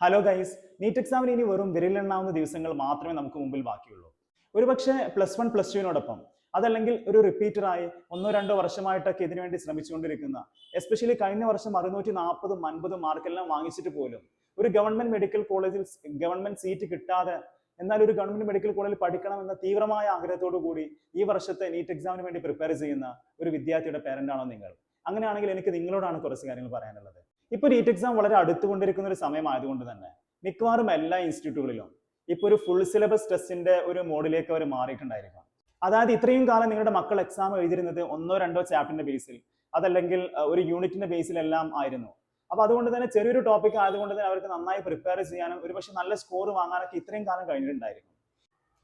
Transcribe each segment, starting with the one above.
Hello guys NEET എക്സാമിന് ഇനി വെറും വിരലെണ്ണാവുന്ന ദിവസങ്ങൾ മാത്രമേ നമുക്ക് മുമ്പിൽ ബാക്കിയുള്ളൂ. ഒരുപക്ഷെ പ്ലസ് വൺ പ്ലസ് ടുവിനോടൊപ്പം അതല്ലെങ്കിൽ ഒരു റിപ്പീറ്ററായി ഒന്നോ രണ്ടോ വർഷമായിട്ടൊക്കെ ഇതിനുവേണ്ടി ശ്രമിച്ചുകൊണ്ടിരിക്കുന്ന എസ്പെഷ്യലി കഴിഞ്ഞ വർഷം അറുന്നൂറ്റി നാൽപ്പതും അൻപതും മാർക്കെല്ലാം വാങ്ങിച്ചിട്ട് പോലും ഒരു ഗവൺമെന്റ് മെഡിക്കൽ കോളേജിൽ ഗവൺമെന്റ് സീറ്റ് കിട്ടാതെ എന്നാൽ ഒരു ഗവൺമെന്റ് മെഡിക്കൽ കോളേജിൽ പഠിക്കണം എന്ന തീവ്രമായ ആഗ്രഹത്തോടു കൂടി ഈ വർഷത്തെ നീറ്റ് എക്സാമിന് വേണ്ടി പ്രിപ്പയർ ചെയ്യുന്ന ഒരു വിദ്യാർത്ഥിയുടെ പേരന്റ് ആണോ നിങ്ങൾ? അങ്ങനെയാണെങ്കിൽ എനിക്ക് നിങ്ങളോടാണ് കുറച്ച് കാര്യങ്ങൾ പറയാനുള്ളത്. ഇപ്പൊ നീറ്റ് എക്സാം വളരെ അടുത്തുകൊണ്ടിരിക്കുന്ന ഒരു സമയമായതുകൊണ്ട് തന്നെ മിക്കവാറും എല്ലാ ഇൻസ്റ്റിറ്റ്യൂട്ടുകളിലും ഇപ്പോൾ ഒരു ഫുൾ സിലബസ് ടെസ്റ്റിന്റെ ഒരു മോഡിലേക്ക് അവർ മാറിയിട്ടുണ്ടായിരിക്കും. അതായത് ഇത്രയും കാലം നിങ്ങളുടെ മക്കൾ എക്സാം എഴുതിയിരുന്നത് ഒന്നോ രണ്ടോ ചാപ്റ്ററിന്റെ ബേസിൽ അതല്ലെങ്കിൽ ഒരു യൂണിറ്റിന്റെ ബേസിലെല്ലാം ആയിരുന്നു. അപ്പൊ അതുകൊണ്ട് തന്നെ ചെറിയൊരു ടോപ്പിക് ആയതുകൊണ്ട് തന്നെ അവർക്ക് നന്നായി പ്രിപ്പയർ ചെയ്യാനും ഒരുപക്ഷെ നല്ല സ്കോർ വാങ്ങാനൊക്കെ ഇത്രയും കാലം കഴിഞ്ഞിട്ടുണ്ടായിരിക്കും.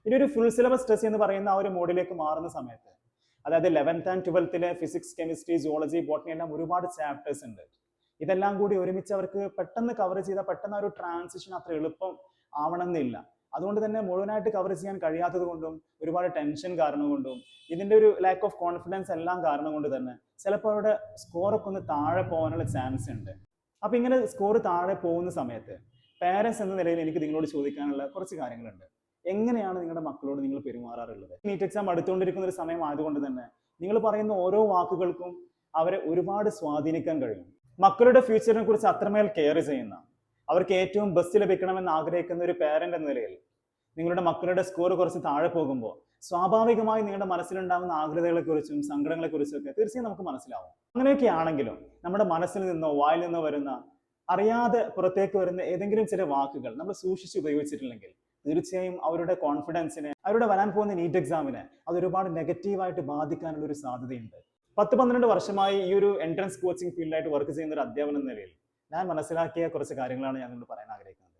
ഇനി ഒരു ഫുൾ സിലബസ് ടെസ്റ്റ് എന്ന് പറയുന്ന ആ ഒരു മോഡിലേക്ക് മാറുന്ന സമയത്ത് അതായത് ലെവൻത്ത് ആൻഡ് ട്വൽത്തിലെ ഫിസിക്സ് കെമിസ്ട്രി ജോളജി ബോട്ടണി എല്ലാം ഒരുപാട് ചാപ്റ്റേഴ്സ് ഉണ്ട്. ഇതെല്ലാം കൂടി ഒരുമിച്ച് അവർക്ക് പെട്ടെന്ന് കവർ ചെയ്ത പെട്ടെന്ന് ഒരു ട്രാൻസിഷൻ അത്ര എളുപ്പം ആവണമെന്നില്ല. അതുകൊണ്ട് തന്നെ മുഴുവനായിട്ട് കവർ ചെയ്യാൻ കഴിയാത്തത് കൊണ്ടും ഒരുപാട് ടെൻഷൻ കാരണം കൊണ്ടും ഇതിന്റെ ഒരു ലാക്ക് ഓഫ് കോൺഫിഡൻസ് എല്ലാം കാരണം കൊണ്ട് തന്നെ ചിലപ്പോൾ അവരുടെ സ്കോറൊക്കെ ഒന്ന് താഴെ പോകാനുള്ള ചാൻസ് ഉണ്ട്. അപ്പൊ ഇങ്ങനെ സ്കോർ താഴെ പോകുന്ന സമയത്ത് പേരൻസ് എന്ന നിലയിൽ എനിക്ക് നിങ്ങളോട് ചോദിക്കാനുള്ള കുറച്ച് കാര്യങ്ങളുണ്ട്. എങ്ങനെയാണ് നിങ്ങളുടെ മക്കളോട് നിങ്ങൾ പെരുമാറാറുള്ളത്? നീറ്റ് എക്സാം അടുത്തുകൊണ്ടിരിക്കുന്ന ഒരു സമയം ആയതുകൊണ്ട് തന്നെ നിങ്ങൾ പറയുന്ന ഓരോ വാക്കുകൾക്കും അവരെ ഒരുപാട് സ്വാധീനിക്കാൻ കഴിയും. മക്കളുടെ ഫ്യൂച്ചറിനെ കുറിച്ച് അത്രമേൽ കെയർ ചെയ്യുന്ന അവർക്ക് ഏറ്റവും ബെസ്റ്റ് ലഭിക്കണമെന്ന് ആഗ്രഹിക്കുന്ന ഒരു പേരന്റ് എന്ന നിലയിൽ നിങ്ങളുടെ മക്കളുടെ സ്കോർ കുറച്ച് താഴെ പോകുമ്പോൾ സ്വാഭാവികമായി നിങ്ങളുടെ മനസ്സിലുണ്ടാകുന്ന ആഗ്രഹങ്ങളെക്കുറിച്ചും സങ്കടങ്ങളെക്കുറിച്ചും ഒക്കെ തീർച്ചയായും നമുക്ക് മനസ്സിലാവും. അങ്ങനെയൊക്കെ ആണെങ്കിലും നമ്മുടെ മനസ്സിൽ നിന്നോ വായിൽ നിന്നോ വരുന്ന അറിയാതെ പുറത്തേക്ക് വരുന്ന ഏതെങ്കിലും ചില വാക്കുകൾ നമ്മൾ സൂക്ഷിച്ച് ഉപയോഗിച്ചിട്ടില്ലെങ്കിൽ തീർച്ചയായും അവരുടെ കോൺഫിഡൻസിനെ അവരുടെ വരാൻ പോകുന്ന നീറ്റ് എക്സാമിനെ അത് ഒരുപാട് നെഗറ്റീവായിട്ട് ബാധിക്കാനുള്ള ഒരു സാധ്യതയുണ്ട്. പത്ത് പന്ത്രണ്ട് വർഷമായി ഈ ഒരു എൻട്രൻസ് കോച്ചിങ് ഫീൽഡായിട്ട് വർക്ക് ചെയ്യുന്ന ഒരു അധ്യാപനം എന്ന നിലയിൽ ഞാൻ മനസ്സിലാക്കിയ കുറച്ച് കാര്യങ്ങളാണ് ഞാൻ നിങ്ങളോട് പറയാൻ ആഗ്രഹിക്കുന്നത്.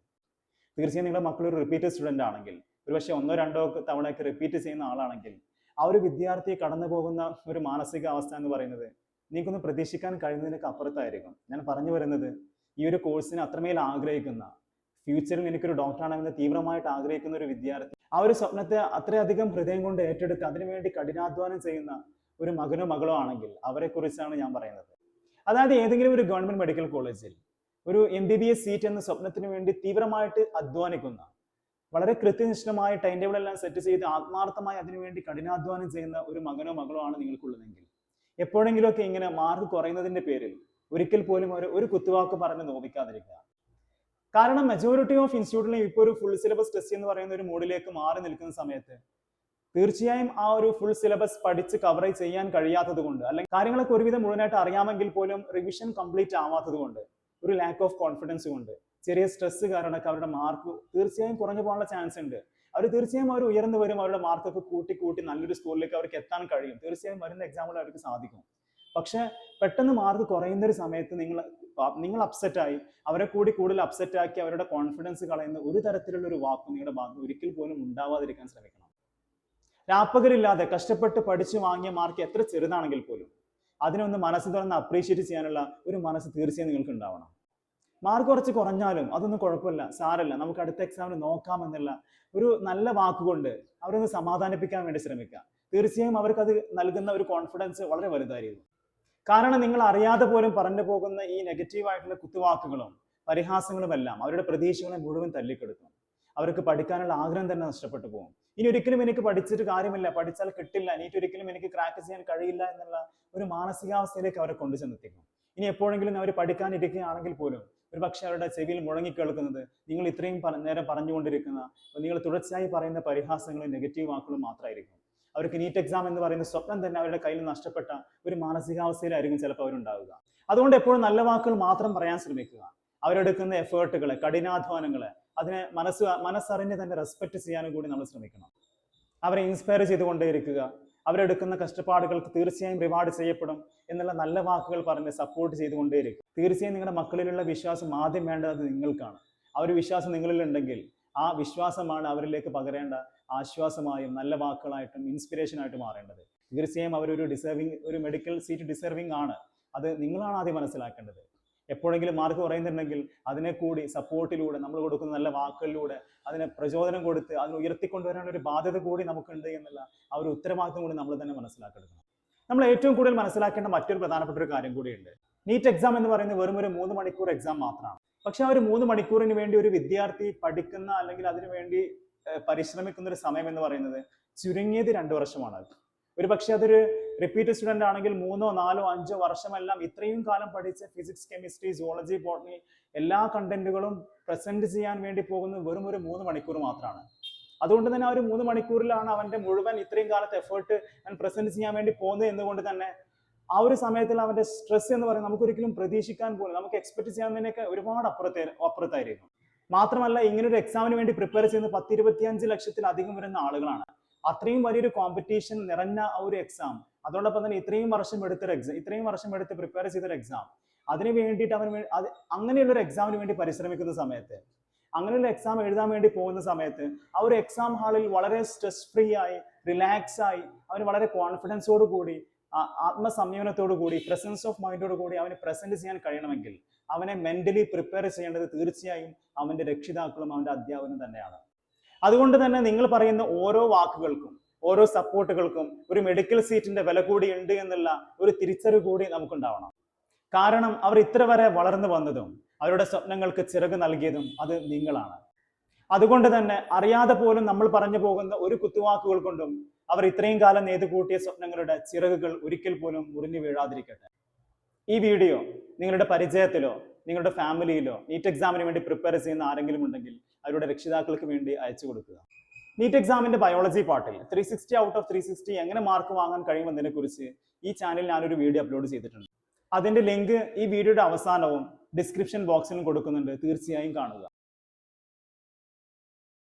തീർച്ചയായും നിങ്ങളുടെ മക്കൾ ഒരു റിപ്പീറ്റഡ് സ്റ്റുഡന്റ് ആണെങ്കിൽ ഒരുപക്ഷെ ഒന്നോ രണ്ടോ തവണയൊക്കെ റിപ്പീറ്റ് ചെയ്യുന്ന ആളാണെങ്കിൽ ആ ഒരു വിദ്യാർത്ഥി കടന്നു പോകുന്ന ഒരു മാനസികാവസ്ഥ എന്ന് പറയുന്നത് നിങ്ങൾക്കൊന്ന് പ്രതീക്ഷിക്കാൻ കഴിയുന്നതിനൊക്കെ അപ്പുറത്തായിരിക്കും. ഞാൻ പറഞ്ഞു വരുന്നത് ഈ ഒരു കോഴ്സിനെ അത്രമേൽ ആഗ്രഹിക്കുന്ന ഫ്യൂച്ചറിൽ എനിക്കൊരു ഡോക്ടറാണെന്ന് തീവ്രമായിട്ട് ആഗ്രഹിക്കുന്ന ഒരു വിദ്യാർത്ഥി ആ ഒരു സ്വപ്നത്തെ അത്രയധികം ഹൃദയം കൊണ്ട് ഏറ്റെടുത്ത് അതിനുവേണ്ടി കഠിനാധ്വാനം ചെയ്യുന്ന ഒരു മകനോ മകളോ ആണെങ്കിൽ അവരെ കുറിച്ചാണ് ഞാൻ പറയുന്നത്. അതായത് ഏതെങ്കിലും ഒരു ഗവൺമെന്റ് മെഡിക്കൽ കോളേജിൽ ഒരു M B B S seat എന്ന സ്വപ്നത്തിന് വേണ്ടി തീവ്രമായിട്ട് അധ്വാനിക്കുന്ന വളരെ കൃത്യനിഷ്ഠമായ ടൈം ടേബിൾ എല്ലാം സെറ്റ് ചെയ്ത് ആത്മാർത്ഥമായി അതിനുവേണ്ടി കഠിനാധ്വാനം ചെയ്യുന്ന ഒരു മകനോ മകളോ ആണ് നിങ്ങൾക്കുള്ളതെങ്കിൽ എപ്പോഴെങ്കിലുമൊക്കെ ഇങ്ങനെ മാർക്ക് കുറയുന്നതിന്റെ പേരിൽ ഒരിക്കൽ പോലും ഒരു ഒരു കുത്തുവാക്ക് പറഞ്ഞ് നോവിക്കാതിരിക്കുക. കാരണം മെജോറിറ്റി ഓഫ് ഇൻസ്റ്റിറ്റ്യൂട്ടിലും ഇപ്പോൾ ഒരു ഫുൾ സിലബസ് ടെസ്റ്റ് എന്ന് പറയുന്ന ഒരു മോഡിലേക്ക് മാറി നിൽക്കുന്ന സമയത്ത് തീർച്ചയായും ആ ഒരു ഫുൾ സിലബസ് പഠിച്ച് കവർ ചെയ്യാൻ കഴിയാത്തത് കൊണ്ട് അല്ലെങ്കിൽ കാര്യങ്ങളൊക്കെ ഒരുവിധം മുഴുവനായിട്ട് അറിയാമെങ്കിൽ പോലും റിവിഷൻ കംപ്ലീറ്റ് ആവാത്തത് കൊണ്ട് ഒരു ലാക്ക് ഓഫ് കോൺഫിഡൻസ് കൊണ്ട് ചെറിയ സ്ട്രെസ് കാരണമൊക്കെ അവരുടെ മാർക്ക് തീർച്ചയായും കുറഞ്ഞു പോകാനുള്ള ചാൻസ് ഉണ്ട്. അവർ തീർച്ചയായും അവർ ഉയർന്നു വരും അവരുടെ മാർക്കൊക്കെ കൂട്ടി കൂട്ടി നല്ലൊരു സ്കൂളിലേക്ക് അവർക്ക് എത്താൻ കഴിയും. തീർച്ചയായും വരുന്ന എക്സാമിൽ അവർക്ക് സാധിക്കും. പക്ഷെ പെട്ടെന്ന് മാർക്ക് കുറയുന്ന ഒരു സമയത്ത് നിങ്ങൾ നിങ്ങൾ അപ്സെറ്റായി അവരെ കൂടി കൂടുതൽ അപ്സെറ്റ് ആക്കി അവരുടെ കോൺഫിഡൻസ് കളയുന്ന ഒരു തരത്തിലുള്ള ഒരു വാക്കും നിങ്ങളുടെ ഭാഗത്ത് ഒരിക്കൽ പോലും ഉണ്ടാവാതിരിക്കാൻ ശ്രമിക്കണം. രാപ്പകലില്ലാതെ കഷ്ടപ്പെട്ട് പഠിച്ചു വാങ്ങിയ മാർക്ക് എത്ര ചെറുതാണെങ്കിൽ പോലും അതിനൊന്ന് മനസ്സ് തുറന്ന് അപ്രീഷിയേറ്റ് ചെയ്യാനുള്ള ഒരു മനസ്സ് തീർച്ചയായും നിങ്ങൾക്ക് ഉണ്ടാവണം. മാർക്ക് കുറച്ച് കുറഞ്ഞാലും അതൊന്നും കുഴപ്പമില്ല സാരല്ല നമുക്ക് അടുത്ത എക്സാമിന് നോക്കാമെന്നുള്ള ഒരു നല്ല വാക്കുകൊണ്ട് അവരൊന്ന് സമാധാനിപ്പിക്കാൻ വേണ്ടി ശ്രമിക്കുക. തീർച്ചയായും അവർക്ക് അത് നൽകുന്ന ഒരു കോൺഫിഡൻസ് വളരെ വലുതായിരുന്നു കാരണം നിങ്ങൾ അറിയാതെ പോലും പറഞ്ഞു പോകുന്ന ഈ നെഗറ്റീവ് ആയിട്ടുള്ള കുത്തുവാക്കുകളും പരിഹാസങ്ങളും എല്ലാം അവരുടെ പ്രതീക്ഷകളെ മുഴുവൻ തല്ലിക്കെടുക്കും. അവർക്ക് പഠിക്കാനുള്ള ആഗ്രഹം തന്നെ നഷ്ടപ്പെട്ടു പോകും. ഇനി ഒരിക്കലും എനിക്ക് പഠിച്ചിട്ട് കാര്യമില്ല. പഠിച്ചാൽ കിട്ടില്ല. ഇനിയിട്ട് ഒരിക്കലും എനിക്ക് ക്രാക്ക് ചെയ്യാൻ കഴിയില്ല എന്നുള്ള ഒരു മാനസികാവസ്ഥയിലേക്ക് അവരെ കൊണ്ടു ചെന്നെത്തിക്കും. ഇനി എപ്പോഴെങ്കിലും അവർ പഠിക്കാനിരിക്കുകയാണെങ്കിൽ പോലും ഒരു പക്ഷേ അവരുടെ ചെവിയിൽ മുഴങ്ങി കേൾക്കുന്നത് നിങ്ങൾ ഇത്രയും നേരം പറഞ്ഞുകൊണ്ടിരിക്കുന്ന നിങ്ങൾ തുടർച്ചയായി പറയുന്ന പരിഹാസങ്ങളും നെഗറ്റീവ് വാക്കുകളും മാത്രമായിരിക്കും. അവർക്ക് നീറ്റ് എക്സാം എന്ന് പറയുന്ന സ്വപ്നം തന്നെ അവരുടെ കയ്യിൽ നഷ്ടപ്പെട്ട ഒരു മാനസികാവസ്ഥയിലായിരിക്കും ചിലപ്പോൾ അവരുണ്ടാവുക. അതുകൊണ്ട് എപ്പോഴും നല്ല വാക്കുകൾ മാത്രം പറയാൻ ശ്രമിക്കുക. അവരെടുക്കുന്ന എഫേർട്ടുകളെ കഠിനാധ്വാനങ്ങളെ അതിനെ മനസ്സ് മനസ്സറിഞ്ഞ് തന്നെ റെസ്പെക്ട് ചെയ്യാനും കൂടി നമ്മൾ ശ്രമിക്കണം. അവരെ ഇൻസ്പയർ ചെയ്തുകൊണ്ടേയിരിക്കുക. അവരെടുക്കുന്ന കഷ്ടപ്പാടുകൾക്ക് തീർച്ചയായും റിവാർഡ് ചെയ്യപ്പെടും എന്നുള്ള നല്ല വാക്കുകൾ പറഞ്ഞ് സപ്പോർട്ട് ചെയ്തുകൊണ്ടേയിരിക്കും തീർച്ചയായും നിങ്ങളുടെ മക്കളിലുള്ള വിശ്വാസം ആദ്യം വേണ്ടത് നിങ്ങൾക്കാണ്. ആ ഒരു വിശ്വാസം നിങ്ങളിലുണ്ടെങ്കിൽ ആ വിശ്വാസമാണ് അവരിലേക്ക് പകരേണ്ട ആശ്വാസമായും നല്ല വാക്കുകളായിട്ടും ഇൻസ്പിറേഷൻ ആയിട്ട് മാറേണ്ടത്. തീർച്ചയായും അവരൊരു ഡിസേർവിങ് ഒരു മെഡിക്കൽ സീറ്റ് ഡിസേർവിങ് ആണ്. അത് നിങ്ങളാണ് ആദ്യം മനസ്സിലാക്കേണ്ടത്. എപ്പോഴെങ്കിലും മാർക്ക് കുറയുന്നുണ്ടെങ്കിൽ അതിനെ കൂടി സപ്പോർട്ടിലൂടെ നമ്മൾ കൊടുക്കുന്ന നല്ല വാക്കുകളിലൂടെ അതിനെ പ്രചോദനം കൊടുത്ത് അതിനെ ഉയർത്തിക്കൊണ്ടുവരാനുള്ള ഒരു ബാധ്യത കൂടി നമുക്കുണ്ട് എന്നുള്ള ആ ഒരു ഉത്തരവാദിത്വം കൂടി നമ്മൾ തന്നെ മനസ്സിലാക്കിയെടുക്കണം നമ്മൾ ഏറ്റവും കൂടുതൽ മനസ്സിലാക്കേണ്ട മറ്റൊരു പ്രധാനപ്പെട്ട ഒരു കാര്യം കൂടിയുണ്ട്. നീറ്റ് എക്സാം എന്ന് പറയുന്നത് വെറും ഒരു മൂന്ന് മണിക്കൂർ എക്സാം മാത്രമാണ്. പക്ഷെ ആ ഒരു മൂന്ന് മണിക്കൂറിന് വേണ്ടി ഒരു വിദ്യാർത്ഥി പഠിക്കുന്ന അല്ലെങ്കിൽ അതിനു വേണ്ടി പരിശ്രമിക്കുന്ന ഒരു സമയം എന്ന് പറയുന്നത് ചുരുങ്ങിയത് രണ്ട് വർഷമാണ്. ഒരു പക്ഷെ അതൊരു റിപ്പീറ്റ് സ്റ്റുഡന്റ് ആണെങ്കിൽ മൂന്നോ നാലോ അഞ്ചോ വർഷമെല്ലാം ഇത്രയും കാലം പഠിച്ച ഫിസിക്സ് കെമിസ്ട്രി സുവോളജി ബോട്ടണി എല്ലാ കണ്ടന്റുകളും പ്രസന്റ് ചെയ്യാൻ വേണ്ടി പോകുന്നത് വെറും ഒരു മൂന്ന് മണിക്കൂർ മാത്രമാണ് അതുകൊണ്ട് തന്നെ ആ ഒരു മൂന്ന് മണിക്കൂറിലാണ് അവന്റെ മുഴുവൻ ഇത്രയും കാലത്തെ എഫേർട്ട് അവൻ പ്രസന്റ് ചെയ്യാൻ വേണ്ടി പോകുന്നത് എന്നുകൊണ്ട് തന്നെ ആ ഒരു സമയത്തിൽ അവന്റെ സ്ട്രെസ് എന്ന് പറയുന്നത് നമുക്ക് ഒരിക്കലും പ്രതീക്ഷിക്കാൻ പോലും നമുക്ക് എക്സ്പെക്ട് ചെയ്യാവുന്നതിനൊക്കെ ഒരുപാട് അപ്പുറത്തെ അപ്പുറത്തായിരിക്കും. മാത്രമല്ല ഇങ്ങനെ ഒരു എക്സാമിന് വേണ്ടി പ്രിപ്പയർ ചെയ്യുന്ന പത്തിരുപത്തിയഞ്ച് ലക്ഷത്തിലധികം വരുന്ന ആളുകളാണ്. അത്രയും വലിയൊരു കോമ്പറ്റീഷൻ നിറഞ്ഞ ആ ഒരു എക്സാം അതോടൊപ്പം തന്നെ ഇത്രയും വർഷം എടുത്തൊരു എക്സാം ഇത്രയും വർഷം എടുത്ത് പ്രിപ്പയർ ചെയ്തൊരു എക്സാം അതിന് വേണ്ടിയിട്ട് അവന് വേ- അത് അങ്ങനെയുള്ള ഒരു എക്സാമിന് വേണ്ടി പരിശ്രമിക്കുന്ന സമയത്ത് അങ്ങനെയുള്ള എക്സാം എഴുതാൻ വേണ്ടി പോകുന്ന സമയത്ത് ആ ഒരു എക്സാം ഹാളിൽ വളരെ സ്ട്രെസ് ഫ്രീ ആയി റിലാക്സ് ആയി അവന് വളരെ കോൺഫിഡൻസോട് കൂടി ആത്മസംയമനത്തോടു കൂടി പ്രസൻസ് ഓഫ് മൈൻഡോട് കൂടി അവന് പ്രസന്റ് ചെയ്യാൻ കഴിയണമെങ്കിൽ അവനെ മെന്റലി പ്രിപ്പയർ ചെയ്യേണ്ടത് തീർച്ചയായും അവന്റെ രക്ഷിതാക്കളും അവന്റെ അധ്യാപനം തന്നെയാണ്. അതുകൊണ്ട് തന്നെ നിങ്ങൾ പറയുന്ന ഓരോ വാക്കുകൾക്കും ഓരോ സപ്പോർട്ടുകൾക്കും ഒരു മെഡിക്കൽ സീറ്റിന്റെ വില കൂടി ഉണ്ട് എന്നുള്ള ഒരു തിരിച്ചറിവ് കൂടി നമുക്കുണ്ടാവണം. കാരണം അവർ ഇത്ര വരെ വളർന്നു വന്നതും അവരുടെ സ്വപ്നങ്ങൾക്ക് ചിറക് നൽകിയതും അത് നിങ്ങളാണ്. അതുകൊണ്ട് തന്നെ അറിയാതെ പോലും നമ്മൾ പറഞ്ഞു പോകുന്ന ഒരു കുത്തുവാക്കുകൾ കൊണ്ടും അവർ ഇത്രയും കാലം നെയ്തുകൂട്ടിയ സ്വപ്നങ്ങളുടെ ചിറകുകൾ ഒരിക്കൽ പോലും മുറിഞ്ഞു വീഴാതിരിക്കട്ടെ. ഈ വീഡിയോ നിങ്ങളുടെ പരിചയത്തിലോ നിങ്ങളുടെ ഫാമിലിയിലോ നീറ്റ് എക്സാമിന് വേണ്ടി പ്രിപ്പയർ ചെയ്യുന്ന ആരെങ്കിലും ഉണ്ടെങ്കിൽ അവരുടെ രക്ഷിതാക്കൾക്ക് വേണ്ടി അയച്ചു കൊടുക്കുക. നീറ്റ് എക്സാമിന്റെ ബയോളജി പാർട്ടിൽ three sixty out of three sixty എങ്ങനെ മാർക്ക് വാങ്ങാൻ കഴിയുമെന്നതിനെ കുറിച്ച് ഈ ചാനലിൽ ഞാനൊരു വീഡിയോ അപ്ലോഡ് ചെയ്തിട്ടുണ്ട്. അതിന്റെ ലിങ്ക് ഈ വീഡിയോയുടെ അവസാനവും ഡിസ്ക്രിപ്ഷൻ ബോക്സിലും കൊടുക്കുന്നുണ്ട്. തീർച്ചയായും കാണുക.